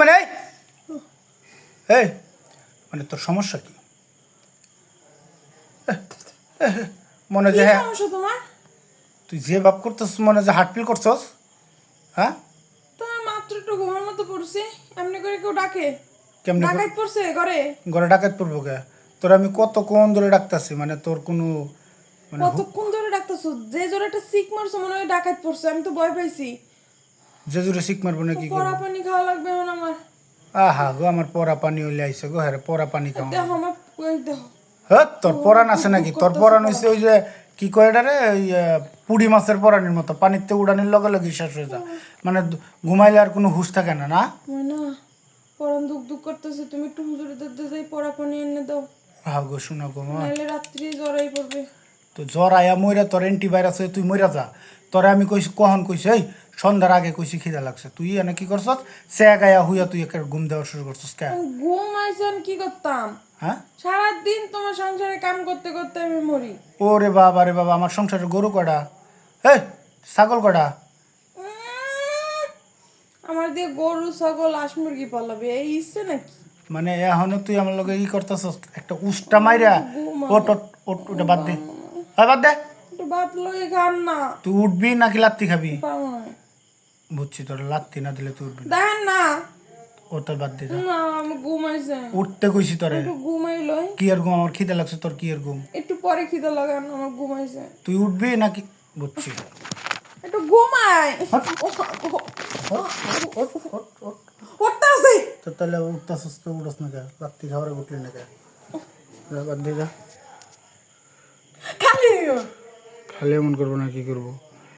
মানে এই। এই মানে তোর সমস্যা কি? মনে যে হ্যাঁ। তুই যে ভাব করতেছ মনে যে হার্ট ফিল করছস। হ্যাঁ? তোমার মাত্র একটু ঘুমের মতো পড়ছি এমনি করে কেউ ডাকে। কেমনে ডাকাত পড়ছে ঘরে? ঘরে ডাকাত পড়ব কে? তোর আমি কত কোন ধরে ডাকতেছি মানে তোর কোনো মানে কতক্ষণ ধরে ডাকতেছো? যে জোরে একটা সিক মারছো মনে হয় ডাকাত পড়ছে আমি তো ভয় পাইছি। যে জোরে শিখ মারবো না কি করব? পানি খাওয়া লাগবে আহা গো আমার পরা পানি হইলে আইসে গো হ্যাঁ পরা পানি দেখো হ্যাঁ তোর পরান আছে নাকি? তোর পরান হইছে ওই যে কি কয় এটা রে ওই পুড়ি মাছের পরানির মতো। পানিতে উড়ানির লগে লগে শেষ হয়ে যায়। মানে ঘুমাইলে আর কোনো হুশ থাকে না না? পরান দুঃখ দুঃখ করতেছে। তুমি একটু হুজুরে দিতে যাই পড়া পানি এনে দাও। হা গো শোনা গো মা। নাহলে রাত্রি জ্বরাই পড়বে। তো জ্বর আয়া মইরা তোর অ্যান্টিভাইরাস হয়ে তুই মইরা যা। তোরে আমি কইছি কখন কইছি এই সন্ধ্যার আগে কইছি খিদা লাগছে। তুই এনে কি করছস? সে গায়া হুইয়া তুই একের ঘুম দেওয়া শুরু করছস কে? ঘুম আইসন কি করতাম? হ্যাঁ? সারাদিন তোমার সংসারে কাম করতে করতে আমি মরি। ওরে বাবা রে বাবা আমার সংসারে গরু কটা এই ছাগল কটা আমার দিয়ে গরু ছাগল হাঁস মুরগি পালাবে এই ইচ্ছে নাকি? মানে এখনও তুই আমার লগে ই করতেছস একটা উষ্টা মাইরা ওট ওট ওট বাদ দে। বাদ দে। একটু ভাত লই খান না। তুই উঠবি নাকি লাত্তি খাবি? বুঝছি তোর লাত্তি না দিলে তুই উঠবি না। দেখেন না। ও তোর বাদ দে যা। না আমি ঘুমাইছে উঠতে কইছি তোরে। একটু ঘুমাই লই কি আর ঘুম? আমার খিদে লাগছে তোর কি আর ঘুম? একটু পরে খিদে লাগান আমার ঘুমাইছে তুই উঠবি নাকি? বুঝছি। একটু ঘুমাই উঠতে আছে তো তাহলে উঠতেছস তো উঠস না কে? লাত্তি খাওয়ারে উঠলি না কে? যা, বাদ দে যা। খালি। খালি এমন করব না কি করব?